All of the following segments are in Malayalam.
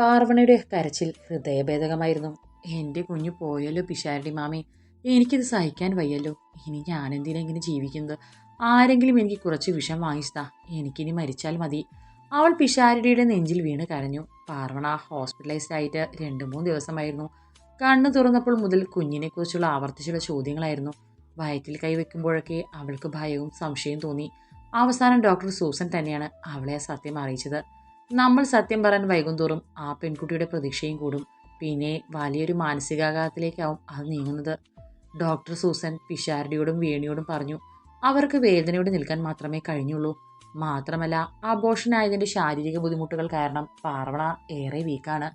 പാർവണയുടെ കരച്ചിൽ ഹൃദയഭേദകമായിരുന്നു. എന്റെ കുഞ്ഞു പോയല്ലോ പിഷാരടി മാമി. എനിക്കിത് സഹിക്കാൻ വയ്യല്ലോ. ഇനി ഞാനെന്തിനാ ഇങ്ങനെ ജീവിക്കുന്നത്? ആരെങ്കിലും എനിക്ക് കുറച്ച് വിഷം വാങ്ങിച്ചതാ. എനിക്കിനി മരിച്ചാൽ മതി. അവൾ പിഷാരടിയുടെ നെഞ്ചിൽ വീണ് കരഞ്ഞു. പാർവണ ഹോസ്പിറ്റലൈസ്ഡ് ആയിട്ട് രണ്ട് മൂന്ന് ദിവസമായിരുന്നു. കണ്ണു തുറന്നപ്പോൾ മുതൽ കുഞ്ഞിനെക്കുറിച്ചുള്ള ആവർത്തിച്ചുള്ള ചോദ്യങ്ങളായിരുന്നു. വയറ്റിൽ കൈവെക്കുമ്പോഴൊക്കെ അവൾക്ക് ഭയവും സംശയവും തോന്നി. അവസാനം ഡോക്ടർ സൂസൻ തന്നെയാണ് അവളെ സത്യം അറിയിച്ചത്. നമ്മൾ സത്യം പറയാൻ വൈകുന്തോറും ആ പെൺകുട്ടിയുടെ പ്രതീക്ഷയും കൂടും. പിന്നെ വലിയൊരു മാനസികാഘാതത്തിലേക്കാവും അത് നീങ്ങുന്നത്. ഡോക്ടർ സൂസൻ പിഷാരടിയോടും വേണിയോടും പറഞ്ഞു അവർക്ക് വേദനയോട് നിൽക്കാൻ മാത്രമേ കഴിഞ്ഞുള്ളൂ. മാത്രമല്ല അബോഷനായതിന്റെ ശാരീരിക ബുദ്ധിമുട്ടുകൾ കാരണം പാർവണ ഏറെ വീക്കാണ്.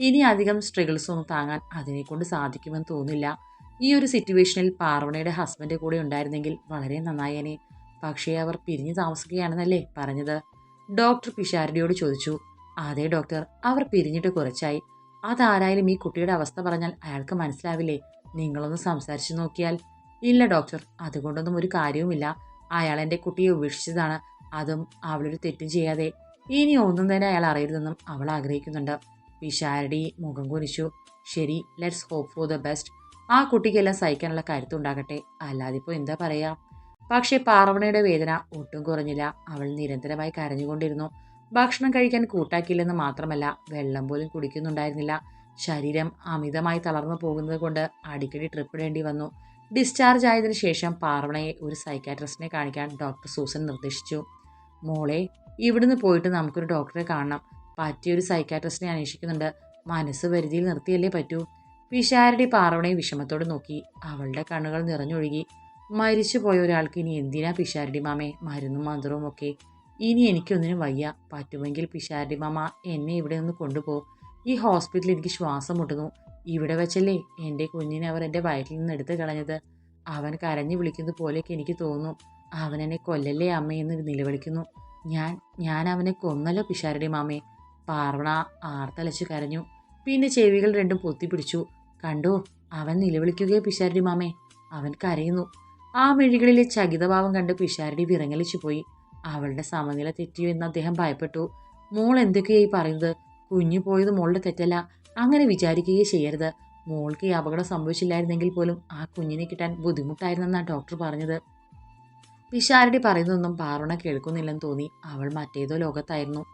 ഇനി അധികം സ്ട്രഗിൾസൊന്നും താങ്ങാൻ അതിനെക്കൊണ്ട് സാധിക്കുമെന്ന് തോന്നില്ല ഈ ഒരു സിറ്റുവേഷനിൽ പാർവണയുടെ ഹസ്ബൻഡ് കൂടെ ഉണ്ടായിരുന്നെങ്കിൽ വളരെ നന്നായേനെ. പക്ഷേ അവർ പിരിഞ്ഞു താമസിക്കുകയാണെന്നല്ലേ പറഞ്ഞത്. ഡോക്ടർ പിഷാരടിയോട് ചോദിച്ചു അതെ ഡോക്ടർ അവർ പിരിഞ്ഞിട്ട് കുറച്ചായി. അതാരായാലും ഈ കുട്ടിയുടെ അവസ്ഥ പറഞ്ഞാൽ അയാൾക്ക് മനസ്സിലാവില്ലേ? നിങ്ങളൊന്ന് സംസാരിച്ചു നോക്കിയാൽ. ഇല്ല ഡോക്ടർ അതുകൊണ്ടൊന്നും ഒരു കാര്യവുമില്ല. അയാൾ എന്റെ കുട്ടിയെ ഉപേക്ഷിച്ചതാണ്. അതും അവളൊരു തെറ്റും ചെയ്യാതെ. ഇനി ഒന്നും തന്നെ അയാൾ അറിയരുതെന്നും അവൾ ആഗ്രഹിക്കുന്നുണ്ട്. പിഷാരടി മുഖം കുനിച്ചു. ശരി let's hope for the best ആ കുട്ടിക്കെല്ലാം സഹിക്കാനുള്ള കരുത്തുണ്ടാകട്ടെ അല്ലാതിപ്പോൾ എന്താ പറയുക പക്ഷേ പാർവണയുടെ വേദന ഒട്ടും കുറഞ്ഞില്ല. അവൾ നിരന്തരമായി കരഞ്ഞുകൊണ്ടിരുന്നു. ഭക്ഷണം കഴിക്കാൻ കൂട്ടാക്കിയില്ലെന്ന് മാത്രമല്ല വെള്ളം പോലും കുടിക്കുന്നുണ്ടായിരുന്നില്ല. ശരീരം അമിതമായി തളർന്നു പോകുന്നത് കൊണ്ട് അടിക്കടി ട്രിപ്പ് ഇടേണ്ടി വന്നു. ഡിസ്ചാർജ് ആയതിനു ശേഷം പാർവണയെ ഒരു സൈക്കാട്രിസ്റ്റിനെ കാണിക്കാൻ ഡോക്ടർ സൂസൻ നിർദ്ദേശിച്ചു. മോളെ ഇവിടുന്ന് പോയിട്ട് നമുക്കൊരു ഡോക്ടറെ കാണണം. പറ്റിയൊരു സൈക്കാട്രിസ്റ്റിനെ അന്വേഷിക്കുന്നുണ്ട്. മനസ്സ് പരിധിയിൽ നിർത്തിയല്ലേ പറ്റൂ. പിഷാരടി പാർവണയെ വിഷമത്തോട് നോക്കി. അവളുടെ കണ്ണുകൾ നിറഞ്ഞൊഴുകി. മരിച്ചുപോയ ഒരാൾക്ക് ഇനി എന്തിനാ പിഷാരടി മാമേ? മരുന്നും മന്ത്രവും ഒക്കെ. ഇനി എനിക്കൊന്നിനും വയ്യ. പറ്റുമെങ്കിൽ പിഷാരടി മാമ എന്നെ ഇവിടെ ഒന്ന് കൊണ്ടുപോ. ഈ ഹോസ്പിറ്റലിൽ എനിക്ക് ശ്വാസം മുട്ടുന്നു. ഇവിടെ വെച്ചല്ലേ എന്റെ കുഞ്ഞിനെ അവർ എന്റെ വയറ്റിൽ നിന്ന് എടുത്തു കളഞ്ഞത്. അവൻ കരഞ്ഞു വിളിക്കുന്നത് പോലെയൊക്കെ എനിക്ക് തോന്നുന്നു. അവൻ എന്നെ കൊല്ലല്ലേ അമ്മയെന്ന് നിലവിളിക്കുന്നു. ഞാൻ ഞാൻ അവനെ കൊന്നല്ലോ പിഷാരടി മാമേ. പാർവണ ആർത്തലച്ച് കരഞ്ഞു. പിന്നെ ചെവികൾ രണ്ടും പൊത്തിപ്പിടിച്ചു. കണ്ടോ അവൻ നിലവിളിക്കുകയോ പിഷാരടി മാമേ. അവൻ കരയുന്നു. ആ മെഴികളിലെ ചകിതഭാവം കണ്ട് പിഷാരടി വിറങ്ങലിച്ചു പോയി അവളുടെ സമനില തെറ്റിയോ എന്ന് അദ്ദേഹം ഭയപ്പെട്ടു. മോൾ എന്തൊക്കെയായി പറയുന്നത്? കുഞ്ഞു പോയത് മോളുടെ തെറ്റല്ല. അങ്ങനെ വിചാരിക്കുകയേ ചെയ്യരുത്. മോൾക്ക് ഈ അപകടം സംഭവിച്ചില്ലായിരുന്നെങ്കിൽ പോലും ആ കുഞ്ഞിനെ കിട്ടാൻ ബുദ്ധിമുട്ടായിരുന്നെന്നാണ് ഡോക്ടർ പറഞ്ഞത്. പിഷാരടി പറയുന്നതൊന്നും പാറുണ കേൾക്കുന്നില്ലെന്ന് തോന്നി. അവൾ മറ്റേതോ ലോകത്തായിരുന്നു.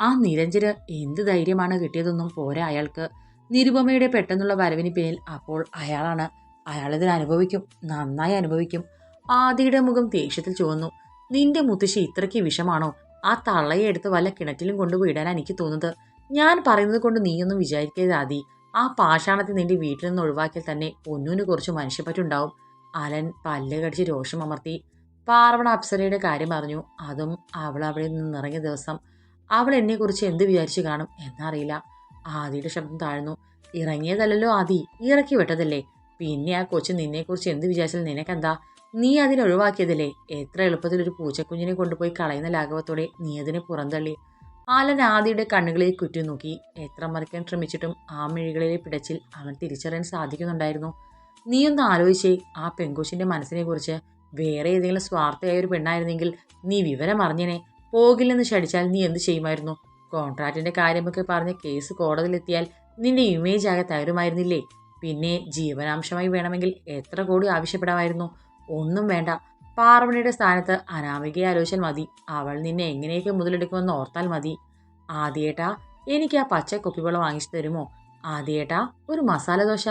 ആ നിരഞ്ജന് എന്ത് ധൈര്യമാണ് കിട്ടിയതൊന്നും പോരാ അയാൾക്ക്. നിരുപമയുടെ പെട്ടെന്നുള്ള വരവിന് പിന്നിൽ അപ്പോൾ അയാളാണ്. അയാളിതിൽ അനുഭവിക്കും നന്നായി അനുഭവിക്കും. ആദിയുടെ മുഖം ദേഷ്യത്തിൽ ചുവന്നു. നിന്റെ മുത്തശ്ശി ഇത്രയ്ക്ക് വിഷമാണോ? ആ തള്ളയെ എടുത്ത് വല്ല കിണറ്റിലും കൊണ്ടുപോയി എനിക്ക് തോന്നുന്നത്. ഞാൻ പറയുന്നത് കൊണ്ട് നീയൊന്നും വിചാരിക്കരുത് ആദി. ആ പാഷാണത്തെ നിന്റെ വീട്ടിൽ നിന്ന് ഒഴിവാക്കിയാൽ തന്നെ ഒന്നിനു കുറച്ച് മനുഷ്യപ്പറ്റുണ്ടാവും അലൻ പല്ല് കടിച്ച് രോഷം അമർത്തി. പാർവണ അപ്സരയുടെ കാര്യം അറിഞ്ഞു. അതും അവൾ അവിടെ നിന്ന് ഇറങ്ങിയ ദിവസം. അവൾ എന്നെക്കുറിച്ച് എന്ത് വിചാരിച്ചു കാണും എന്നറിയില്ല. ആദിയുടെ ശബ്ദം താഴ്ന്നു. ഇറങ്ങിയതല്ലല്ലോ ആദി. ഇറക്കി വിട്ടതല്ലേ? പിന്നെ ആ കൊച്ചു നിന്നെക്കുറിച്ച് എന്ത് വിചാരിച്ചാൽ നിനക്കെന്താ? നീ അതിനെ ഒഴിവാക്കിയതല്ലേ? എത്ര എളുപ്പത്തിൽ ഒരു പൂച്ചക്കുഞ്ഞിനെ കൊണ്ടുപോയി കളയുന്ന ലാഘവത്തോടെ നീ അതിനെ പുറന്തള്ളി. ആലൻ ആദിയുടെ കണ്ണുകളിൽ കുറ്റി നോക്കി. എത്ര മറിക്കാൻ ശ്രമിച്ചിട്ടും ആ മിഴികളിലെ പിടച്ചിൽ അവൻ തിരിച്ചറിയാൻ സാധിക്കുന്നുണ്ടായിരുന്നു. നീ ഒന്ന് ആലോചിച്ചേ ആ പെങ്കൊച്ചിന്റെ മനസ്സിനെ കുറിച്ച് വേറെ ഏതെങ്കിലും സ്വാർത്ഥയായ ഒരു പെണ്ണായിരുന്നെങ്കിൽ നീ വിവരം അറിഞ്ഞനെ. പോകില്ലെന്ന് ശടിച്ചാൽ നീ എന്ത് ചെയ്യുമായിരുന്നു? കോൺട്രാക്റ്റിന്റെ കാര്യമൊക്കെ പറഞ്ഞ് കേസ് കോടതിയിലെത്തിയാൽ നിന്റെ ഇമേജ് ആകെ തകരുമായിരുന്നില്ലേ? പിന്നെ ജീവനാംശമായി വേണമെങ്കിൽ എത്ര കോടി ആവശ്യപ്പെടാമായിരുന്നു? ഒന്നും വേണ്ട. പാർവണിയുടെ സ്ഥാനത്ത് അനാമികയെ ആലോചിച്ചാൽ മതി. അവൾ നിന്നെ എങ്ങനെയൊക്കെ മുതലെടുക്കുമെന്ന് ഓർത്താൽ മതി. ആദ്യേട്ടാ എനിക്ക് ആ പച്ച കുപ്പിവെള്ളം വാങ്ങിച്ചു തരുമോ? ആദ്യേട്ടാ ഒരു മസാല ദോശ.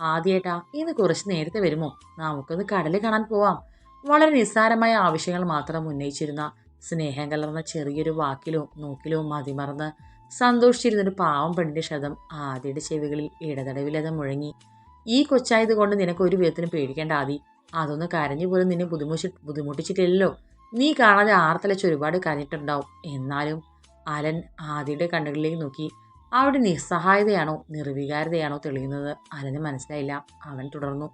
ആദ്യേട്ടാ ഇന്ന് കുറച്ച് നേരത്തെ വരുമോ? നമുക്കൊന്ന് കടൽ കാണാൻ പോവാം. വളരെ നിസ്സാരമായ ആവശ്യങ്ങൾ മാത്രം ഉന്നയിച്ചിരുന്ന സ്നേഹം കലർന്ന ചെറിയൊരു വാക്കിലോ നോക്കിലോ മതിമറന്ന് സന്തോഷിച്ചിരുന്നൊരു പാവം പെണ്ണിന്റെ ശബ്ദം ആദ്യയുടെ ചെവികളിൽ ഇടതടവിലത മുഴങ്ങി. ഈ കൊച്ചായത് കൊണ്ട് നിനക്ക് ഒരു വിധത്തിനും പേടിക്കേണ്ട ആദി. അതൊന്ന് കരഞ്ഞു പോലും നിന്നെ ബുദ്ധിമുട്ടി ബുദ്ധിമുട്ടിച്ചിട്ടില്ലല്ലോ. നീ കാണാതെ ആർത്തലച്ച് ഒരുപാട് കരഞ്ഞിട്ടുണ്ടാവും. എന്നാലും അലൻ ആദിയുടെ കണ്ണുകളിലേക്ക് നോക്കി. അവിടെ നിസ്സഹായതയാണോ നിർവികാരതയാണോ തെളിയുന്നത് അലന് മനസ്സിലായില്ല. അവൻ തുടർന്നു.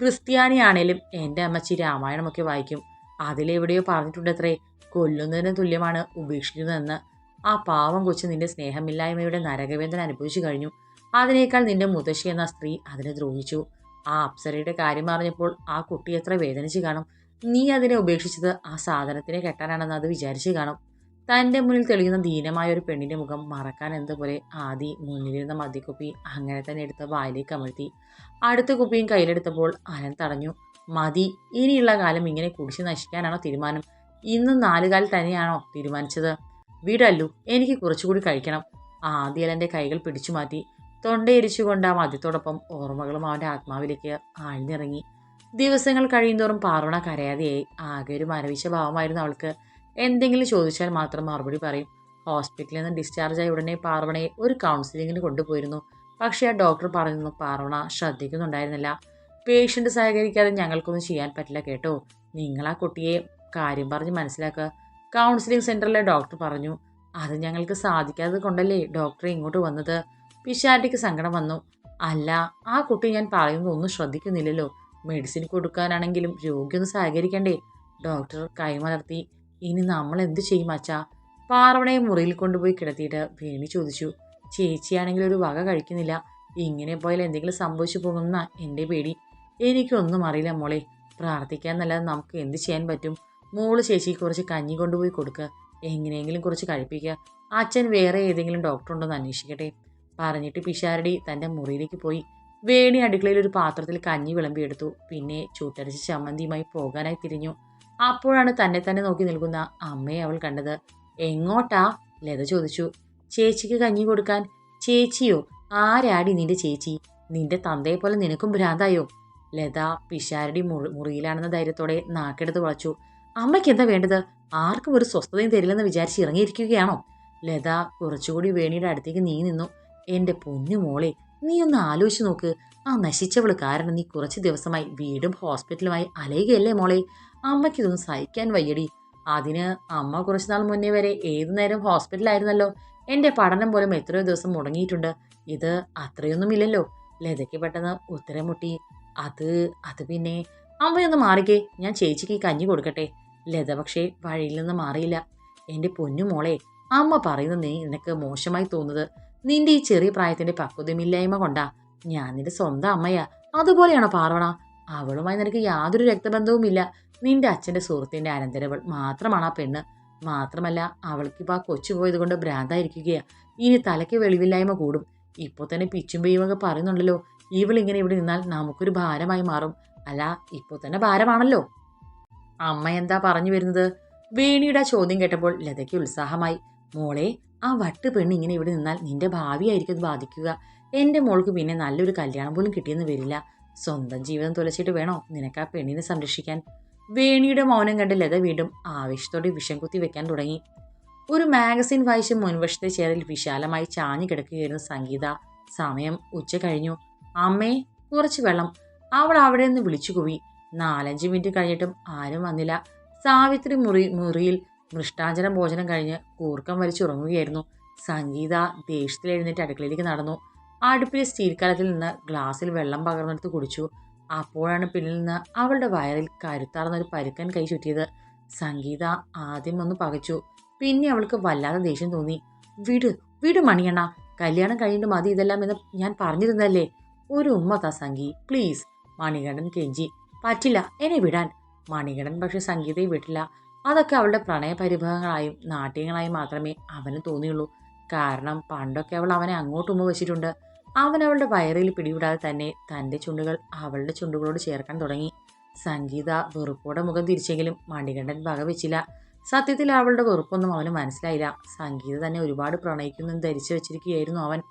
ക്രിസ്ത്യാനിയാണേലും എന്റെ അമ്മച്ചി രാമായണമൊക്കെ വായിക്കും. അതിലെവിടെയോ പറഞ്ഞിട്ടുണ്ടത്രേ. കൊല്ലുന്നതിന് തുല്യമാണ് ഉപേക്ഷിക്കുന്നതെന്ന് ആ പാവം കൊച്ചു നിന്റെ സ്നേഹമില്ലായ്മയുടെ നരകവേദന അനുഭവിച്ചു കഴിഞ്ഞു. അതിനേക്കാൾ നിന്റെ മുതശ്ശി എന്ന സ്ത്രീ അതിനെ ദ്രോഹിച്ചു. ആ അപ്സരയുടെ കാര്യം അറിഞ്ഞപ്പോൾ ആ കുട്ടി എത്ര വേദനിച്ചു കാണും. നീ അതിനെ ഉപേക്ഷിച്ചത് ആ സാധനത്തിനെ കെട്ടാനാണെന്ന് അത് വിചാരിച്ചു കാണും. തന്റെ മുന്നിൽ തെളിയുന്ന ദീനമായ ഒരു പെണ്ണിന്റെ മുഖം മറക്കാൻ എന്നതുപോലെ ആദി മുന്നിലിരുന്ന മദ്യക്കുപ്പി അങ്ങനെ തന്നെ എടുത്ത വായിലേക്ക് അമഴ്ത്തി അടുത്ത കുപ്പിയും കയ്യിലെടുത്തപ്പോൾ അനൻ തടഞ്ഞു. മതി ഇനിയുള്ള കാലം ഇങ്ങനെ കുടിച്ച് നശിക്കാനാണോ തീരുമാനം? ഇന്ന് നാലുകാലിൽ തന്നെയാണോ തീരുമാനിച്ചത്? വീടല്ലു എനിക്ക് കുറച്ചുകൂടി കഴിക്കണം. ആദ്യലന്റെ കൈകൾ പിടിച്ചു മാറ്റി തൊണ്ടയിരിച്ചുകൊണ്ട് ആ മദ്യത്തോടൊപ്പം ഓർമ്മകളും അവന്റെ ആത്മാവിലേക്ക് ആഴ്ന്നിറങ്ങി. ദിവസങ്ങൾ കഴിയുന്തോറും പാർവണ കരയാതെയായി. ആകെ ഒരു മരവിച്ച ഭാവമായിരുന്നു അവൾക്ക്. എന്തെങ്കിലും ചോദിച്ചാൽ മാത്രം മറുപടി പറയും. ഹോസ്പിറ്റലിൽ നിന്ന് ഡിസ്ചാർജ് ആയ ഉടനെ പാർവണയെ ഒരു കൗൺസിലിങ്ങിന് കൊണ്ടുപോയിരുന്നു. പക്ഷേ ആ ഡോക്ടർ പറഞ്ഞു പാർവണ ശ്രദ്ധിക്കുന്നുണ്ടായിരുന്നില്ല. പേഷ്യന്റ് സഹകരിക്കാതെ ഞങ്ങൾക്കൊന്നും ചെയ്യാൻ പറ്റില്ല കേട്ടോ. നിങ്ങൾ ആ കുട്ടിയെ കാര്യം പറഞ്ഞ് മനസ്സിലാക്കുക. കൗൺസിലിംഗ് സെന്ററിലെ ഡോക്ടർ പറഞ്ഞു അത് ഞങ്ങൾക്ക് സാധിക്കാതെ കൊണ്ടല്ലേ ഡോക്ടർ ഇങ്ങോട്ട് വന്നത്? പിഷാരിക്ക് സങ്കടം വന്നു. അല്ല ആ കുട്ടി ഞാൻ പറയുന്നത് ഒന്നും ശ്രദ്ധിക്കുന്നില്ലല്ലോ. മെഡിസിൻ കൊടുക്കാനാണെങ്കിലും രോഗിയൊന്ന് സഹകരിക്കണ്ടേ? ഡോക്ടർ കൈമലർത്തി ഇനി നമ്മൾ എന്ത് ചെയ്യും അച്ഛാ? പാർവണയെ മുറിയിൽ കൊണ്ടുപോയി കിടത്തിയിട്ട് വേണി ചോദിച്ചു ചേച്ചിയാണെങ്കിൽ ഒരു വക കഴിക്കുന്നില്ല. ഇങ്ങനെ പോയാൽ എന്തെങ്കിലും സംഭവിച്ചു പോകുന്ന എന്റെ പേടി. എനിക്കൊന്നും അറിയില്ല മോളെ. പ്രാർത്ഥിക്കാന്നല്ലാതെ നമുക്ക് എന്ത് ചെയ്യാൻ പറ്റും? മോൾ ചേച്ചിക്ക് കുറച്ച് കഞ്ഞി കൊണ്ടുപോയി കൊടുക്കുക എങ്ങനെയെങ്കിലും കുറച്ച് കഴിപ്പിക്കുക അച്ഛൻ വേറെ ഏതെങ്കിലും ഡോക്ടർ ഉണ്ടോ എന്ന് അന്വേഷിക്കട്ടെ. പറഞ്ഞിട്ട് പിഷാരടി തന്റെ മുറിയിലേക്ക് പോയി. വേണി അടുക്കളയിൽ ഒരു പാത്രത്തിൽ കഞ്ഞി വിളമ്പി എടുത്തു. പിന്നെ ചൂട്ടരച്ച് ചമ്മന്തിയുമായി പോകാനായി തിരിഞ്ഞു. അപ്പോഴാണ് തന്നെ തന്നെ നോക്കി നിൽക്കുന്ന അമ്മയെ അവൾ കണ്ടത്. എങ്ങോട്ടാ? ലത ചോദിച്ചു. ചേച്ചിക്ക് കഞ്ഞി കൊടുക്കാൻ. ചേച്ചിയോ? ആരാടി നിന്റെ ചേച്ചി? നിന്റെ തന്തയെ പോലെ നിനക്കും ഭ്രാന്തായോ? ലത പിഷാരടി മുറി മുറിയിലാണെന്ന ധൈര്യത്തോടെ നാക്കെടുത്ത് വളച്ചു. അമ്മയ്ക്ക് എന്താ വേണ്ടത്? ആർക്കും ഒരു സ്വസ്ഥതയും തരില്ലെന്ന് വിചാരിച്ച് ഇറങ്ങിയിരിക്കുകയാണോ? ലത കുറച്ചുകൂടി വേണിയുടെ അടുത്തേക്ക് നീ നിന്നു. എന്റെ പൊന്നു മോളെ നീ ഒന്ന് ആലോചിച്ച് നോക്ക്. ആ നശിച്ചവൾ കാരണം നീ കുറച്ച് ദിവസമായി വീടും ഹോസ്പിറ്റലുമായി അലയുകയല്ലേ മോളെ? അമ്മയ്ക്ക് ഇതൊന്നും സഹിക്കാൻ വയ്യടി. അതിന് അമ്മ കുറച്ച് നാൾ മുന്നേ വരെ ഏതു നേരം ഹോസ്പിറ്റലായിരുന്നല്ലോ? എന്റെ പഠനം പോലും എത്രയോ ദിവസം മുടങ്ങിയിട്ടുണ്ട്. ഇത് അത്രയൊന്നുമില്ലല്ലോ. ലതയ്ക്ക് പെട്ടെന്ന് ഉത്തരം മുട്ടി. അത് അത് പിന്നെ. അമ്മയൊന്ന് മാറിക്കേ. ഞാൻ ചേച്ചിക്ക് കഞ്ഞി കൊടുക്കട്ടെ. ലത പക്ഷേ വഴിയിൽ നിന്ന് മാറിയില്ല. എന്റെ പൊന്നു മോളെ അമ്മ പറയുന്നത് നീ നിനക്ക് മോശമായി തോന്നുന്നത്. നിന്റെ ഈ ചെറിയ പ്രായത്തിന്റെ പക്വതമില്ലായ്മ കൊണ്ടാ. ഞാൻ നിന്റെ സ്വന്തം അമ്മയാ. അതുപോലെയാണോ പാർവണ? അവളുമായി നിനക്ക് യാതൊരു രക്തബന്ധവുമില്ല. നിന്റെ അച്ഛന്റെ സുഹൃത്തിന്റെ അനന്തരവൾ മാത്രമാണ് ആ പെണ്ണ്. മാത്രമല്ല അവൾക്കിപ്പോൾ ആ കൊച്ചു പോയത് കൊണ്ട് ഭ്രാന്തായിരിക്കുകയാ. ഇനി തലയ്ക്ക് വെളിവില്ലായ്മ കൂടും. ഇപ്പോൾ തന്നെ പിച്ചും പെയ്യുമൊക്കെ പറയുന്നുണ്ടല്ലോ. ഇവളിങ്ങനെ ഇവിടെ നിന്നാൽ നമുക്കൊരു ഭാരമായി മാറും. അല്ല ഇപ്പോൾ തന്നെ ഭാരമാണല്ലോ. അമ്മ എന്താ പറഞ്ഞു വരുന്നത്? വേണിയുടെ ചോദ്യം കേട്ടപ്പോൾ ലതയ്ക്ക് ഉത്സാഹമായി. മോളെ ആ വട്ട് പെണ്ണ് ഇങ്ങനെ ഇവിടെ നിന്നാൽ നിന്റെ ഭാവിയായിരിക്കും അത് ബാധിക്കുക. എന്റെ മോൾക്ക് പിന്നെ നല്ലൊരു കല്യാണം പോലും കിട്ടിയെന്ന് വരില്ല. സ്വന്തം ജീവിതം തുലച്ചിട്ട് വേണോ നിനക്ക് ആ പെണ്ണിനെ സംരക്ഷിക്കാൻ? വേണിയുടെ മൗനം കണ്ട് ലത വീണ്ടും ആവേശത്തോടെ വിഷം കുത്തി വെക്കാൻ തുടങ്ങി. ഒരു മാഗസിൻ വായിച്ച് മുൻവശത്തെ ചേരിൽ വിശാലമായി ചാഞ്ഞു കിടക്കുകയായിരുന്നു സംഗീത. സമയം ഉച്ച കഴിഞ്ഞു. അമ്മേ കുറച്ച് വെള്ളം. അവൾ അവിടെ നിന്ന് വിളിച്ചു കൂവി. നാലഞ്ച് മിനിറ്റ് കഴിഞ്ഞിട്ടും ആരും വന്നില്ല. സാവിത്രി മുറി മുറിയിൽ മൃഷ്ടാഞ്ചന ഭോജനം കഴിഞ്ഞ് കൂർക്കം വലിച്ചുറങ്ങുകയായിരുന്നു സംഗീത ദേഷ്യത്തിൽ എഴുന്നേറ്റ് അടുക്കളയിലേക്ക് നടന്നു. അടുപ്പിലെ സ്റ്റീൽ കലത്തിൽ നിന്ന് ഗ്ലാസ്സിൽ വെള്ളം പകർന്നെടുത്ത് കുടിച്ചു. അപ്പോഴാണ് പിന്നിൽ നിന്ന് അവളുടെ വയറിൽ കരുത്താർന്നൊരു പരുക്കൻ കൈ ചുറ്റിയത്. സംഗീത ആദ്യം ഒന്ന് പകച്ചു. പിന്നെ അവൾക്ക് വല്ലാതെ ദേഷ്യം തോന്നി. വീട് വീട് മണിയണ്ണ. കല്യാണം കഴിഞ്ഞിട്ട് മതി ഇതെല്ലാം എന്ന് ഞാൻ പറഞ്ഞിരുന്നല്ലേ ഒരു ഉമ്മത്താ സംഗി. പ്ലീസ്. മണികണ്ഠൻ കെഞ്ചി. പറ്റില്ല. എന്നെ വിടാൻ. മണികണ്ഠൻ പക്ഷെ സംഗീതയെ വിട്ടില്ല. അതൊക്കെ അവളുടെ പ്രണയപരിഭവങ്ങളായും നാട്യങ്ങളായും മാത്രമേ അവന് തോന്നിയുള്ളൂ. കാരണം പണ്ടൊക്കെ അവൾ അവനെ അങ്ങോട്ട് വെച്ചിട്ടുണ്ട്. അവൻ അവളുടെ വയറിൽ പിടിവിടാതെ തന്നെ തന്റെ ചുണ്ടുകൾ അവളുടെ ചുണ്ടുകളോട് ചേർക്കാൻ തുടങ്ങി. സംഗീത വെറുപ്പോടെ മുഖം തിരിച്ചെങ്കിലും മണികണ്ഠൻ വകവെച്ചില്ല. സത്യത്തിൽ അവളുടെ വെറുപ്പൊന്നും അവന് മനസ്സിലായില്ല. സംഗീത തന്നെ ഒരുപാട് പ്രണയിക്കുന്നെന്ന് ധരിച്ചു വെച്ചിരിക്കുകയായിരുന്നു അവൻ.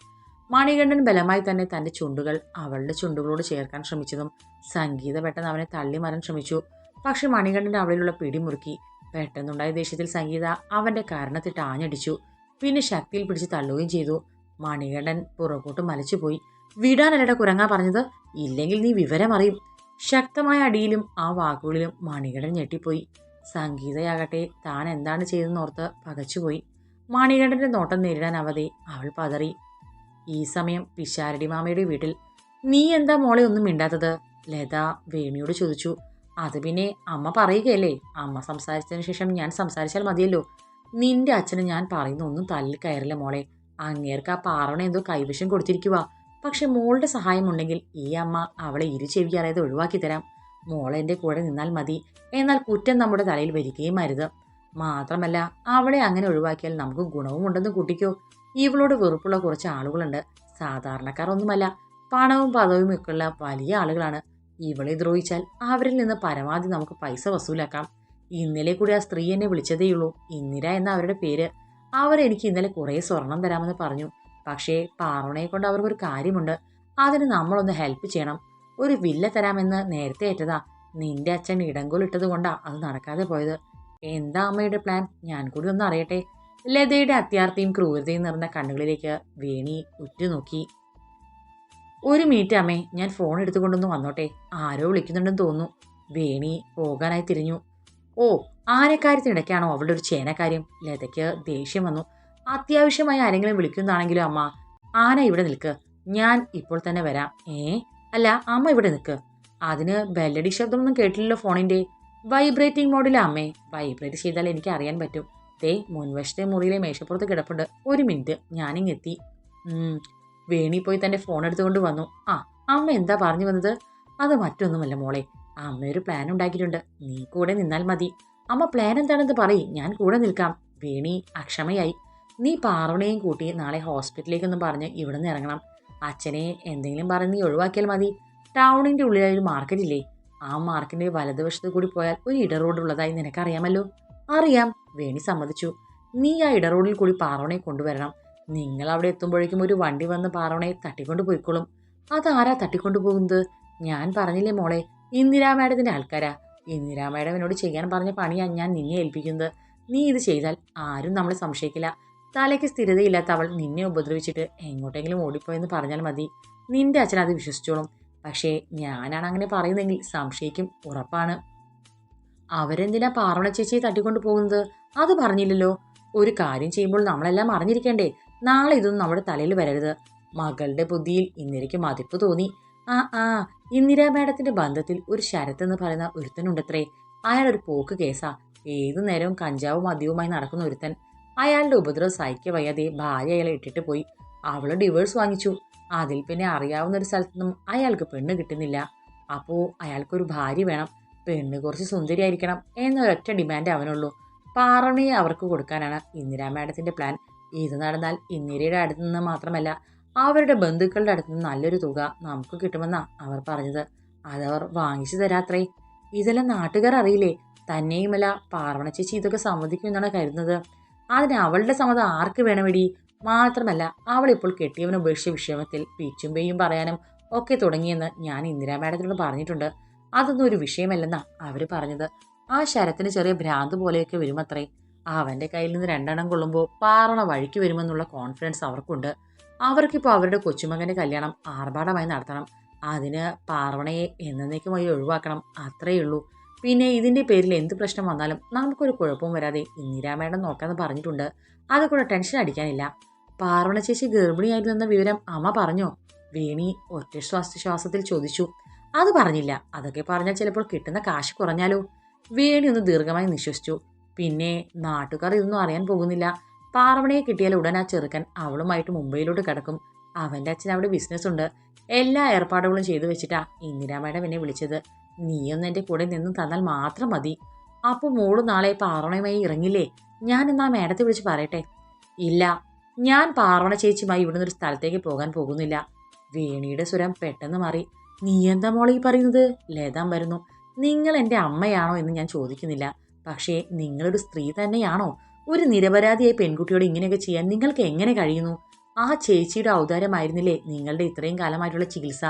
മണികണ്ഠൻ ബലമായി തന്നെ തന്റെ ചുണ്ടുകൾ അവളുടെ ചുണ്ടുകളോട് ചേർക്കാൻ ശ്രമിച്ചതും സംഗീത പെട്ടെന്ന് അവനെ തള്ളി മാറാൻ ശ്രമിച്ചു. പക്ഷെ മണികണ്ഠൻ അവളിലുള്ള പിടി മുറുക്കി. പെട്ടെന്നുണ്ടായ ദേഷ്യത്തിൽ സംഗീത അവന്റെ കാരണത്തിട്ട് ആഞ്ഞടിച്ചു പിന്നെ ശക്തിയിൽ പിടിച്ച് തള്ളുകയും ചെയ്തു. മണികണ്ഠൻ പുറകോട്ട് മലച്ചുപോയി വിടാനല്ലട കുരങ്ങാ പറഞ്ഞത്. ഇല്ലെങ്കിൽ നീ വിവരമറിയും ശക്തമായ അടിയിലും ആ വാക്കുകളിലും മണികണ്ഠൻ ഞെട്ടിപ്പോയി. സംഗീതയാകട്ടെ താൻ എന്താണ് ചെയ്തതെന്നോർത്ത് പകച്ചുപോയി. മണികണ്ഠന്റെ നോട്ടം നേരിടാൻ അവധി അവൾ പതറി. ഈ സമയം പിഷാരടി മാമയുടെ വീട്ടിൽ നീ എന്താ മോളെ ഒന്നും മിണ്ടാത്തത്? ലത വേണിയോട് ചോദിച്ചു. അത് പിന്നെ അമ്മ പറയുകയല്ലേ? അമ്മ സംസാരിച്ചതിന് ശേഷം ഞാൻ സംസാരിച്ചാൽ മതിയല്ലോ. നിന്റെ അച്ഛന് ഞാൻ പറയുന്ന ഒന്നും തല്ലിൽ കയറില്ല മോളെ. അങ്ങേർക്ക് ആ പാറവണ എന്തോ കൈവശം കൊടുത്തിരിക്കുക പക്ഷെ മോളുടെ സഹായം ഉണ്ടെങ്കിൽ ഈ അമ്മ അവളെ ഇരു ചെവി അറിയാതെ ഒഴിവാക്കി തരാം. മോളെ എന്റെ കൂടെ നിന്നാൽ മതി. എന്നാൽ കുറ്റം നമ്മുടെ തലയിൽ വരികയും അരുത്. മാത്രമല്ല അവളെ അങ്ങനെ ഒഴിവാക്കിയാൽ നമുക്ക് ഗുണവും ഉണ്ടെന്ന് കുട്ടിക്കോ. ഇവളോട് വെറുപ്പുള്ള കുറച്ച് ആളുകളുണ്ട്. സാധാരണക്കാരൊന്നുമല്ല. പണവും പദവും ഒക്കെയുള്ള വലിയ ആളുകളാണ്. ഇവളെ ദ്രോഹിച്ചാൽ അവരിൽ നിന്ന് പരമാവധി നമുക്ക് പൈസ വസൂലാക്കാം. ഇന്നലെ കൂടി ആ സ്ത്രീ എന്നെ വിളിച്ചതേയുള്ളൂ ഇന്ദിര എന്ന അവരുടെ പേര്. അവർ എനിക്ക് ഇന്നലെ കുറേ സ്വർണം തരാമെന്ന് പറഞ്ഞു. പക്ഷേ പാറുണയെ കൊണ്ട് അവർക്കൊരു കാര്യമുണ്ട്. അതിന് നമ്മളൊന്ന് ഹെൽപ്പ് ചെയ്യണം. ഒരു വില്ല തരാമെന്ന് നേരത്തെ ഏറ്റതാ. നിന്റെ അച്ഛൻ ഇടങ്കോലിട്ടത് കൊണ്ടാ അത് നടക്കാതെ പോയത്. എന്താ അമ്മയുടെ പ്ലാൻ? ഞാൻ കൂടി ഒന്ന് അറിയട്ടെ. ലതയുടെ അത്യാർത്ഥിയും ക്രൂരതയും നിറഞ്ഞ കണ്ണുകളിലേക്ക് വേണി ഉറ്റുനോക്കി. ഒരു മിനിറ്റ് അമ്മേ ഞാൻ ഫോൺ എടുത്തുകൊണ്ടൊന്ന് വന്നോട്ടെ. ആരോ വിളിക്കുന്നുണ്ടെന്ന് തോന്നുന്നു വേണി പോകാനായി തിരിഞ്ഞു. ഓ ആനക്കാര്യത്തിനിടയ്ക്കാണോ അവളുടെ ഒരു ചേനക്കാര്യം ലതയ്ക്ക് ദേഷ്യം വന്നു. അത്യാവശ്യമായി ആരെങ്കിലും വിളിക്കുന്നതാണെങ്കിലും അമ്മ? ആന ഇവിടെ നിൽക്ക്. ഞാൻ ഇപ്പോൾ തന്നെ വരാം. ഏ? അല്ല അമ്മ ഇവിടെ നിൽക്ക്. അതിന് ബെല്ലടി ശബ്ദമൊന്നും കേട്ടില്ലല്ലോ ഫോണിന്റെ. വൈബ്രേറ്റിംഗ് മോഡിലാണ് അമ്മേ. വൈബ്രേറ്റ് ചെയ്താൽ എനിക്ക് അറിയാൻ പറ്റും. ദേ മുൻവശത്തെ മുറിയിലെ മേശപ്പുറത്ത് കിടപ്പുണ്ട്. ഒരു മിനിറ്റ്. ഞാനിങ്ങെത്തി. വേണി പോയി തന്റെ ഫോൺ എടുത്തുകൊണ്ട് വന്നു. ആ അമ്മ എന്താ പറഞ്ഞു വന്നത്? അത് മറ്റൊന്നുമല്ല മോളെ. അമ്മ ഒരു പ്ലാൻ ഉണ്ടാക്കിയിട്ടുണ്ട്. നീ കൂടെ നിന്നാൽ മതി. അമ്മ പ്ലാൻ എന്താണെന്ന് പറയും. ഞാൻ കൂടെ നിൽക്കാം. വേണി അക്ഷമയായി. നീ പാർവണയും കൂട്ടി നാളെ ഹോസ്പിറ്റലിലേക്കൊന്ന് പറഞ്ഞ് ഇവിടെ നിന്ന് ഇറങ്ങണം. അച്ഛനെ എന്തെങ്കിലും പറഞ്ഞ് നീ ഒഴിവാക്കിയാൽ മതി. ടൗണിന്റെ ഉള്ളിലായി ഒരു മാർക്കറ്റ് ഇല്ലേ ആ മാർക്കറ്റിന്റെ വലതുവശത്ത് കൂടി പോയാൽ ഒരു ഇട റോഡ് ഉള്ളതായി നിനക്കറിയാമല്ലോ. അറിയാം. വേണി സമ്മതിച്ചു. നീ ആ ഇടറോഡിൽ കൂടി പാറോണയെ കൊണ്ടുവരണം. നിങ്ങൾ അവിടെ എത്തുമ്പോഴേക്കും ഒരു വണ്ടി വന്ന് പാറോണയെ തട്ടിക്കൊണ്ട് പോയിക്കോളും. അതാരാ തട്ടിക്കൊണ്ടു പോകുന്നത്? ഞാൻ പറഞ്ഞില്ലേ മോളെ ഇന്ദിരാ മാഡത്തിന്റെ ആൾക്കാരാ. ഇന്ദിരാ മാഡം എന്നോട് ചെയ്യാൻ പറഞ്ഞ പണിയാണ് ഞാൻ നിന്നെ ഏൽപ്പിക്കുന്നത്. നീ ഇത് ചെയ്താൽ ആരും നമ്മളെ സംശയിക്കില്ല. തലയ്ക്ക് സ്ഥിരതയില്ലാത്ത അവൾ നിന്നെ ഉപദ്രവിച്ചിട്ട് എങ്ങോട്ടെങ്കിലും ഓടിപ്പോയെന്ന് പറഞ്ഞാൽ മതി. നിന്റെ അച്ഛൻ അത് വിശ്വസിച്ചോളും. പക്ഷേ ഞാനാണ് അങ്ങനെ പറയുന്നതെങ്കിൽ സംശയിക്കും ഉറപ്പാണ്. അവരെന്തിനാ പാർവണ ചേച്ചിയെ തട്ടിക്കൊണ്ട് പോകുന്നത്? അത് പറഞ്ഞില്ലല്ലോ. ഒരു കാര്യം ചെയ്യുമ്പോൾ നമ്മളെല്ലാം അറിഞ്ഞിരിക്കണ്ടേ. നാളെ ഇതൊന്നും നമ്മുടെ തലയിൽ വരരുത്. മകളുടെ ബുദ്ധിയിൽ ഇന്ദിരയ്ക്ക് മതിപ്പ് തോന്നി. ആ ആ ഇന്ദിരാ മാഡത്തിന്റെ ബന്ധത്തിൽ ഒരു ശരത്ത് എന്ന് പറയുന്ന ഒരുത്തനുണ്ടത്രേ. അയാൾ ഒരു പോക്ക് കേസാ. ഏതു നേരവും കഞ്ചാവും മദ്യവുമായി നടക്കുന്ന ഒരുത്തൻ. അയാളുടെ ഉപദ്രവം സഹിക്ക വയ്യാതെ ഭാര്യ അയാളെ ഇട്ടിട്ട് പോയി. അവൾ ഡിവേഴ്സ് വാങ്ങിച്ചു. അതിൽ പിന്നെ അറിയാവുന്ന ഒരു സ്ഥലത്തൊന്നും അയാൾക്ക് പെണ്ണ് കിട്ടുന്നില്ല. അപ്പോ അയാൾക്കൊരു ഭാര്യ വേണം. പെണ്ണ് കുറച്ച് സുന്ദരിയായിരിക്കണം എന്നൊരൊറ്റ ഡിമാൻഡ് അവനുള്ളൂ. പാറണയെ അവർക്ക് കൊടുക്കാനാണ് ഇന്ദിരാ മാഡത്തിന്റെ പ്ലാൻ ഇത് നടന്നാൽ ഇന്ദിരയുടെ അടുത്ത് നിന്ന് മാത്രമല്ല അവരുടെ ബന്ധുക്കളുടെ അടുത്ത് നിന്ന് നല്ലൊരു തുക നമുക്ക് കിട്ടുമെന്നാ അവർ പറഞ്ഞത്. അതവർ വാങ്ങിച്ചു തരാത്രേ. ഇതെല്ലാം നാട്ടുകാർ അറിയില്ലേ? തന്നെയുമല്ല പാർവണ ചേച്ചി ഇതൊക്കെ സമ്മതിക്കുമെന്നാണ് കരുതുന്നത്. അതിന് അവളുടെ സമ്മതം ആർക്ക് വേണമെടി? മാത്രമല്ല അവളിപ്പോൾ ഇപ്പോൾ കെട്ടിയവനെ ഉപേക്ഷിച്ച വിഷയത്തിൽ പീച്ചും പെയ്യും പറയാനും ഒക്കെ തുടങ്ങിയെന്ന് ഞാൻ ഇന്ദിരാ മാഡത്തിനോട് പറഞ്ഞിട്ടുണ്ട്. അതൊന്നും ഒരു വിഷയമല്ലെന്നാ അവർ പറഞ്ഞത്. ആ ശരത്തിന് ചെറിയ ഭ്രാന്ത് പോലെയൊക്കെ വരുമത്രേ. അവന്റെ കയ്യിൽ നിന്ന് രണ്ടെണ്ണം കൊള്ളുമ്പോൾ പാറണ വഴിക്ക് വരുമെന്നുള്ള കോൺഫിഡൻസ് അവർക്കുണ്ട്. അവർക്കിപ്പോൾ അവരുടെ കൊച്ചുമകന്റെ കല്യാണം ആർഭാടമായി നടത്തണം. അതിന് പാർവണയെ എന്നേക്കുമായി ഒഴിവാക്കണം അത്രയേ ഉള്ളൂ. പിന്നെ ഇതിന്റെ പേരിൽ എന്ത് പ്രശ്നം വന്നാലും നമുക്കൊരു കുഴപ്പവും വരാതെ ഇന്ദിരാ മേഡം നോക്കാന്ന് പറഞ്ഞിട്ടുണ്ട്. അത് കൂടെ ടെൻഷൻ അടിക്കാനില്ല. പാർവണ ചേച്ചി ഗർഭിണിയായിരുന്നു എന്ന വിവരം അമ്മ പറഞ്ഞോ? വേണി ഒറ്റ ശ്വാസ ശ്വാസത്തിൽ ചോദിച്ചു. അത് പറഞ്ഞില്ല. അതൊക്കെ പറഞ്ഞാൽ ചിലപ്പോൾ കിട്ടുന്ന കാശ് കുറഞ്ഞാലോ? വേണി ഒന്ന് ദീർഘമായി നിശ്വസിച്ചു. പിന്നെ നാട്ടുകാർ ഇതൊന്നും അറിയാൻ പോകുന്നില്ല. പാർവണയെ കിട്ടിയാൽ ഉടൻ ആ ചെറുക്കൻ അവളുമായിട്ട് മുംബൈയിലോട്ട് കിടക്കും. അവന്റെ അച്ഛൻ അവിടെ ബിസിനസ് ഉണ്ട്. എല്ലാ ഏർപ്പാടുകളും ചെയ്തു വെച്ചിട്ടാ ഇന്ദിരാ മാഡം എന്നെ വിളിച്ചത്. നീയൊന്ന് എന്റെ കൂടെ നിന്ന് തന്നാൽ മാത്രം മതി. അപ്പോൾ മോൾ നാളെ പാർവണയുമായി ഇറങ്ങില്ലേ? ഞാൻ എന്നാ മേഡത്തെ വിളിച്ച് പറയട്ടെ? ഇല്ല. ഞാൻ പാർവണ ചേച്ചിയുമായി ഇവിടുന്ന് ഒരു സ്ഥലത്തേക്ക് പോകാൻ പോകുന്നില്ല. വേണിയുടെ സ്വരം പെട്ടെന്ന് മാറി. നീ എന്താ മോളെ ഈ പറയുന്നത്? ലതാൻ വരുന്നു. നിങ്ങൾ എന്റെ അമ്മയാണോ എന്ന് ഞാൻ ചോദിക്കുന്നില്ല. പക്ഷേ നിങ്ങളൊരു സ്ത്രീ തന്നെയാണോ? ഒരു നിരപരാധിയായ പെൺകുട്ടിയോട് ഇങ്ങനെയൊക്കെ ചെയ്യാൻ നിങ്ങൾക്ക് എങ്ങനെ കഴിയുന്നു? ആ ചേച്ചിയുടെ ഔദാര്യമായിരുന്നില്ലേ നിങ്ങളുടെ ഇത്രയും കാലമായിട്ടുള്ള ചികിത്സ?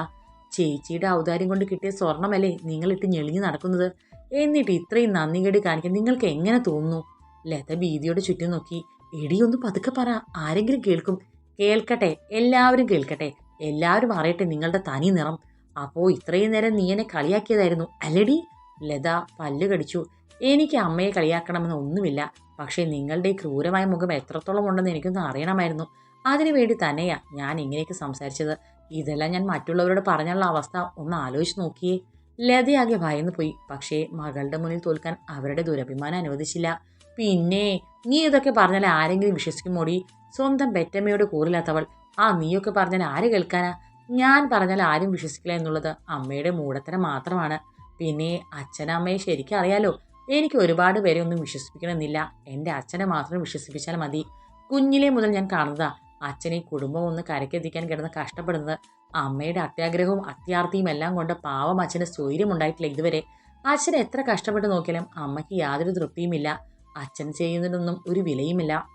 ചേച്ചിയുടെ ഔദാര്യം കൊണ്ട് കിട്ടിയ സ്വർണമല്ലേ നിങ്ങളിട്ട് ഞെളിഞ്ഞു നടക്കുന്നത്? എന്നിട്ട് ഇത്രയും നന്ദികേട് കാണിക്കാൻ നിങ്ങൾക്ക് എങ്ങനെ തോന്നുന്നു? ലത ഭീതിയോട് ചുറ്റും നോക്കി. എടിയൊന്ന് പതുക്കെ പറ. ആരെങ്കിലും കേൾക്കും. കേൾക്കട്ടെ. എല്ലാവരും കേൾക്കട്ടെ. എല്ലാവരും അറിയട്ടെ നിങ്ങളുടെ തനി നിറം. അപ്പോ ഇത്രയും നേരം നീ എന്നെ കളിയാക്കിയതായിരുന്നു. അല്ലടി? ലത പല്ല് കടിച്ചു. എനിക്ക് അമ്മയെ കളിയാക്കണമെന്ന് ഒന്നുമില്ല. പക്ഷേ നിങ്ങളുടെ ഈ ക്രൂരമായ മുഖം എത്രത്തോളം ഉണ്ടെന്ന് എനിക്കൊന്ന് അറിയണമായിരുന്നു. അതിനു വേണ്ടി തന്നെയാ ഞാൻ ഇങ്ങനെയൊക്കെ സംസാരിച്ചത്. ഇതെല്ലാം ഞാൻ മറ്റുള്ളവരോട് പറഞ്ഞുള്ള അവസ്ഥ ഒന്ന് ആലോചിച്ച് നോക്കിയേ. ലതയാകെ ഭയന്നു പോയി. പക്ഷേ മകളുടെ മുന്നിൽ തോൽക്കാൻ അവരുടെ ദുരഭിമാനം അനുവദിച്ചില്ല. പിന്നെ നീ ഇതൊക്കെ പറഞ്ഞാൽ ആരെങ്കിലും വിശ്വസിക്കുമോടി? സ്വന്തം പെറ്റമ്മയോട് കൂറില്ലാത്തവൾ ആ നീയൊക്കെ പറഞ്ഞാൽ ആര് കേൾക്കാനാ? ഞാൻ പറഞ്ഞാൽ ആരും വിശ്വസിക്കില്ല എന്നുള്ളത് അമ്മയുടെ മൂടത്തരം മാത്രമാണ്. പിന്നെ അച്ഛനമ്മയെ ശരിക്കും അറിയാലോ എനിക്ക് ഒരുപാട് പേരെ ഒന്നും വിശ്വസിപ്പിക്കണമെന്നില്ല. എന്റെ അച്ഛനെ മാത്രം വിശ്വസിപ്പിച്ചാൽ മതി. കുഞ്ഞിലെ മുതൽ ഞാൻ കാണുന്നതാ അച്ഛനെ കുടുംബം ഒന്ന് കരക്കെത്തിക്കാൻ കിടന്ന് കഷ്ടപ്പെടുന്നത്. അമ്മയുടെ അത്യാഗ്രഹവും അത്യാർത്ഥിയും എല്ലാം കൊണ്ട് പാവം അച്ഛന് സ്വൈര്യമുണ്ടായിട്ടില്ല ഇതുവരെ. അച്ഛൻ എത്ര കഷ്ടപ്പെട്ട് നോക്കിയാലും അമ്മയ്ക്ക് യാതൊരു തൃപ്തിയുമില്ല. അച്ഛൻ ചെയ്യുന്നതിനൊന്നും ഒരു വിലയുമില്ല.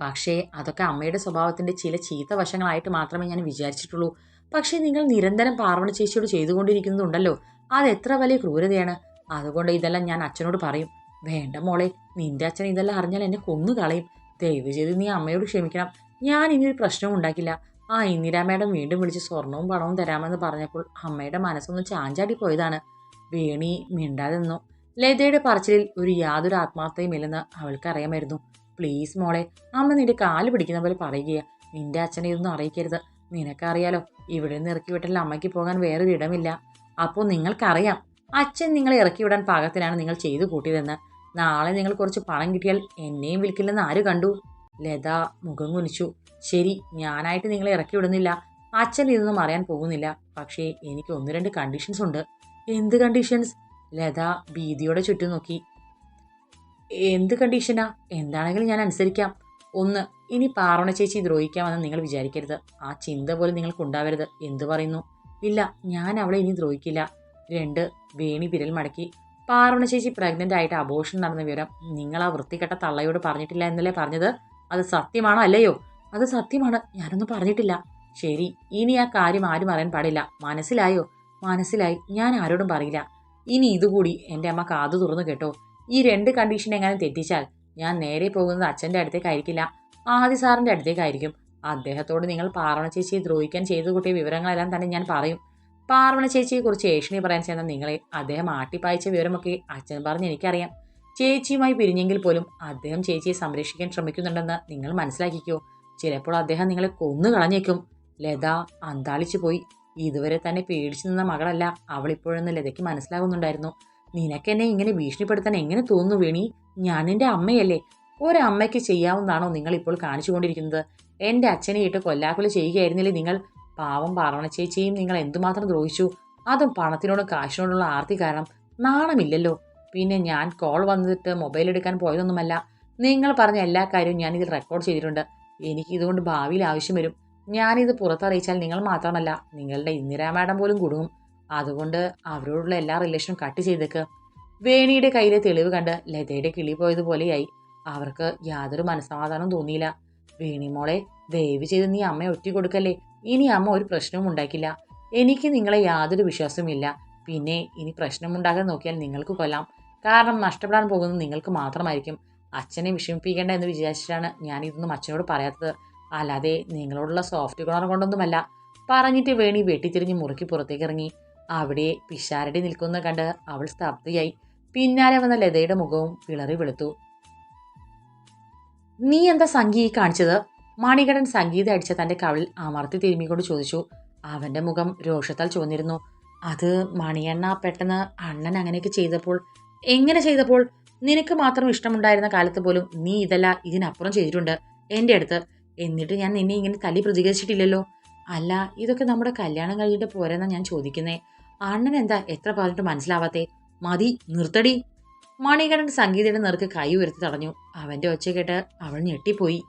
പക്ഷേ അതൊക്കെ അമ്മയുടെ സ്വഭാവത്തിന്റെ ചില ചീത്ത വശങ്ങളായിട്ട് മാത്രമേ ഞാൻ വിചാരിച്ചിട്ടുള്ളൂ. പക്ഷേ നിങ്ങൾ നിരന്തരം പാർവണ ചേച്ചിയോട് ചെയ്തുകൊണ്ടിരിക്കുന്നുണ്ടല്ലോ അത് എത്ര വലിയ ക്രൂരതയാണ്. അതുകൊണ്ട് ഇതെല്ലാം ഞാൻ അച്ഛനോട് പറയും. വേണ്ട മോളെ നിന്റെ അച്ഛൻ ഇതെല്ലാം അറിഞ്ഞാൽ എന്നെ കൊന്നു കളയും. ദയവ് ചെയ്ത് നീ അമ്മയോട് ക്ഷമിക്കണം. ഞാൻ ഇനി ഒരു പ്രശ്നവും ഉണ്ടാക്കില്ല. ആ ഇന്ദിരാ മേഡം വീണ്ടും വിളിച്ച് സ്വർണവും പണവും തരാമെന്ന് പറഞ്ഞപ്പോൾ അമ്മയുടെ മനസ്സൊന്ന് ചാഞ്ചാടി പോയതാണ്. വേണി മിണ്ടാതെ ലതയുടെ പറച്ചിലിൽ ഒരു യാതൊരു ആത്മാർത്ഥയും ഇല്ലെന്ന് അവൾക്ക് അറിയാമായിരുന്നു പ്ലീസ് മോളെ അമ്മ നിന്റെ കാൽ പിടിക്കുന്ന പോലെ പറയുകയാ. നിന്റെ അച്ഛനെ ഇതൊന്നും അറിയിക്കരുത്. നിനക്കറിയാലോ ഇവിടെ നിന്ന് ഇറക്കി വിട്ടാൽ അമ്മയ്ക്ക് പോകാൻ വേറൊരു ഇടമില്ല. അപ്പോൾ നിങ്ങൾക്കറിയാം അച്ഛൻ നിങ്ങളെ ഇറക്കി വിടാൻ പാകത്തിലാണ് നിങ്ങൾ ചെയ്തു കൂട്ടിയതെന്ന്. നാളെ നിങ്ങൾ കുറച്ച് പണം കിട്ടിയാൽ എന്നെയും വിൽക്കില്ലെന്ന് ആര് കണ്ടു? ലത മുഖം കുനിച്ചു. ശരി ഞാനായിട്ട് നിങ്ങളെ ഇറക്കി വിടുന്നില്ല. അച്ഛൻ ഇതൊന്നും അറിയാൻ പോകുന്നില്ല. പക്ഷേ എനിക്ക് ഒന്ന് രണ്ട് കണ്ടീഷൻസ് ഉണ്ട്. എന്ത് കണ്ടീഷൻസ് ലത ഭീതിയോടെ ചുറ്റും നോക്കി. എന്ത് കണ്ടീഷനാ എന്താണെങ്കിലും ഞാൻ അനുസരിക്കാം. ഒന്ന് ഇനി പാറോണ ചേച്ചി ദ്രോഹിക്കാമെന്ന് നിങ്ങൾ വിചാരിക്കരുത്. ആ ചിന്ത പോലും നിങ്ങൾക്ക് ഉണ്ടാവരുത്. എന്തു പറയുന്നു? ഇല്ല ഞാൻ അവളെ ഇനി ദ്രോഹിക്കില്ല. രണ്ട് വേണി വിരൽ മടക്കി. പാർവണ ചേച്ചി പ്രഗ്നന്റ് ആയിട്ട് അബോഷൻ നടന്ന വിവരം നിങ്ങൾ ആ വൃത്തികെട്ട തള്ളയോട് പറഞ്ഞിട്ടില്ല എന്നല്ലേ പറഞ്ഞത്? അത് സത്യമാണോ അല്ലയോ? അത് സത്യമാണ്. ഞാനൊന്നും പറഞ്ഞിട്ടില്ല. ശരി ഇനി ആ കാര്യം ആരും അറിയാൻ പാടില്ല. മനസ്സിലായോ? മനസ്സിലായി. ഞാൻ ആരോടും പറയില്ല. ഇനി ഇതുകൂടി എന്റെ അമ്മ കാതു തുറന്നു കേട്ടോ. ഈ രണ്ട് കണ്ടീഷൻ എങ്ങനെ തെറ്റിച്ചാൽ? ഞാൻ നേരെ പോകുന്നത് അച്ഛന്റെ അടുത്തേക്കായിരിക്കില്ല. ആദി സാറിന്റെ അടുത്തേക്കായിരിക്കും. അദ്ദേഹത്തോട് നിങ്ങൾ പാർവണ ചേച്ചിയെ ദ്രോഹിക്കാൻ ചെയ്തു കൂട്ടിയ വിവരങ്ങളെല്ലാം തന്നെ ഞാൻ പറയും. പാർവണ ചേച്ചിയെക്കുറിച്ച് ഏഷണി പറയാൻ ചെന്ന നിങ്ങളെ അദ്ദേഹം ആട്ടിപ്പായച്ച വിവരമൊക്കെ അച്ഛൻ പറഞ്ഞ് എനിക്കറിയാം. ചേച്ചിയുമായി പിരിഞ്ഞെങ്കിൽ പോലും അദ്ദേഹം ചേച്ചിയെ സംരക്ഷിക്കാൻ ശ്രമിക്കുന്നുണ്ടെന്ന് നിങ്ങൾ മനസ്സിലാക്കിക്കോ. ചിലപ്പോൾ അദ്ദേഹം നിങ്ങളെ കൊന്നു കളഞ്ഞേക്കും. ലത അന്താളിച്ചു പോയി. ഇതുവരെ തന്നെ പേടിച്ചു നിന്ന മകളല്ല. അവൾ ഇപ്പോഴെന്ന് ലതയ്ക്ക് മനസ്സിലാകുന്നുണ്ടായിരുന്നു. നിനക്കെന്നെ ഇങ്ങനെ ഭീഷണിപ്പെടുത്താൻ എങ്ങനെ തോന്നുന്നു വേണി? ഞാൻ എന്റെ അമ്മയല്ലേ. ഒരമ്മയ്ക്ക് ചെയ്യാവുന്നതാണോ നിങ്ങൾ ഇപ്പോൾ കാണിച്ചുകൊണ്ടിരിക്കുന്നത് എന്റെ അച്ഛനെ ഇട്ട് കൊല്ലാക്കൊല ചെയ്യുകയായിരുന്നില്ലേ നിങ്ങൾ? പാവം പാർവണ ചേച്ചിയും നിങ്ങൾ എന്തുമാത്രം ദ്രോഹിച്ചു? അതും പണത്തിനോടും കാശിനോടുള്ള ആർത്തി കാരണം നാണമില്ലല്ലോ. പിന്നെ ഞാൻ കോൾ വന്നിട്ട് മൊബൈൽ എടുക്കാൻ പോയതൊന്നുമല്ല. നിങ്ങൾ പറഞ്ഞ എല്ലാ കാര്യവും ഇതിൽ റെക്കോർഡ് ചെയ്തിട്ടുണ്ട്. എനിക്ക് ഇതുകൊണ്ട് ഭാവിയിൽ ആവശ്യം വരും. ഞാനിത് പുറത്തറിയിച്ചാൽ നിങ്ങൾ മാത്രമല്ല നിങ്ങളുടെ ഇന്ദിരാ മാഡം പോലും കുടുങ്ങും. അതുകൊണ്ട് അവരോടുള്ള എല്ലാ റിലേഷനും കട്ട് ചെയ്തേക്ക്. വേണിയുടെ കയ്യിലെ തെളിവ് കണ്ട് ലതയുടെ കിളി പോയതുപോലെയായി. അവർക്ക് യാതൊരു മനസ്സമാധാനവും തോന്നിയില്ല. വേണി മോളെ ദയവ് ചെയ്ത് നീ അമ്മയെ ഒറ്റ കൊടുക്കല്ലേ? ഇനി അമ്മ ഒരു പ്രശ്നവും ഉണ്ടാക്കില്ല. എനിക്ക് നിങ്ങളെ യാതൊരു വിശ്വാസവുമില്ല പിന്നെ ഇനി പ്രശ്നമുണ്ടാകാൻ നോക്കിയാൽ നിങ്ങൾക്ക് കൊല്ലാം. കാരണം നഷ്ടപ്പെടാൻ പോകുന്നത് നിങ്ങൾക്ക് മാത്രമായിരിക്കും. അച്ഛനെ വിഷമിപ്പിക്കേണ്ട എന്ന് വിചാരിച്ചിട്ടാണ് ഞാൻ ഇതൊന്നും അച്ഛനോട് പറയാത്തത്. അല്ലാതെ നിങ്ങളോടുള്ള സോഫ്റ്റ് കോർണർ കൊണ്ടൊന്നുമല്ല. പറഞ്ഞിട്ട് വേണി വെട്ടിത്തിരിഞ്ഞ് മുറുക്കി പുറത്തേക്ക് ഇറങ്ങി. അവിടെ പിഷാരടി നിൽക്കുന്ന കണ്ട് അവൾ സ്തബ്ധയായി പിന്നാലെ വന്ന ലതയുടെ മുഖവും പിളറി വെളുത്തു. നീ എന്താ സംഗീ കാണിച്ചത്? മണികടൻ സംഗീതം അടിച്ച തന്റെ കവിളിൽ അമർത്തി തിരുമ്മിക്കൊണ്ട് ചോദിച്ചു. അവന്റെ മുഖം രോഷത്താൽ ചുവന്നിരുന്നു. അത് മണിയണ്ണ പെട്ടെന്ന് അണ്ണൻ അങ്ങനെയൊക്കെ ചെയ്തപ്പോൾ എങ്ങനെ ചെയ്തപ്പോൾ? നിനക്ക് മാത്രം ഇഷ്ടമുണ്ടായിരുന്ന കാലത്ത് പോലും നീ ഇതല്ല ഇതിനപ്പുറം ചെയ്തിട്ടുണ്ട്. എന്റെ അടുത്ത്. എന്നിട്ട് ഞാൻ നിന്നെ ഇങ്ങനെ തല്ലി പ്രതികരിച്ചിട്ടില്ലല്ലോ? അല്ല ഇതൊക്കെ നമ്മുടെ കല്യാണം കഴിഞ്ഞിട്ട് പോരെന്നാ ഞാൻ ചോദിക്കുന്നേ. അണ്ണൻ എന്താ എത്ര പറഞ്ഞിട്ട് മനസ്സിലാവാത്തെ? മതി നിർത്തടി. മണികണ്ഠൻ സംഗീതയുടെ നേർക്ക് കൈ ഉയർത്തി തടഞ്ഞു. അവന്റെ ഒച്ച കേട്ട് അവൾ ഞെട്ടിപ്പോയി.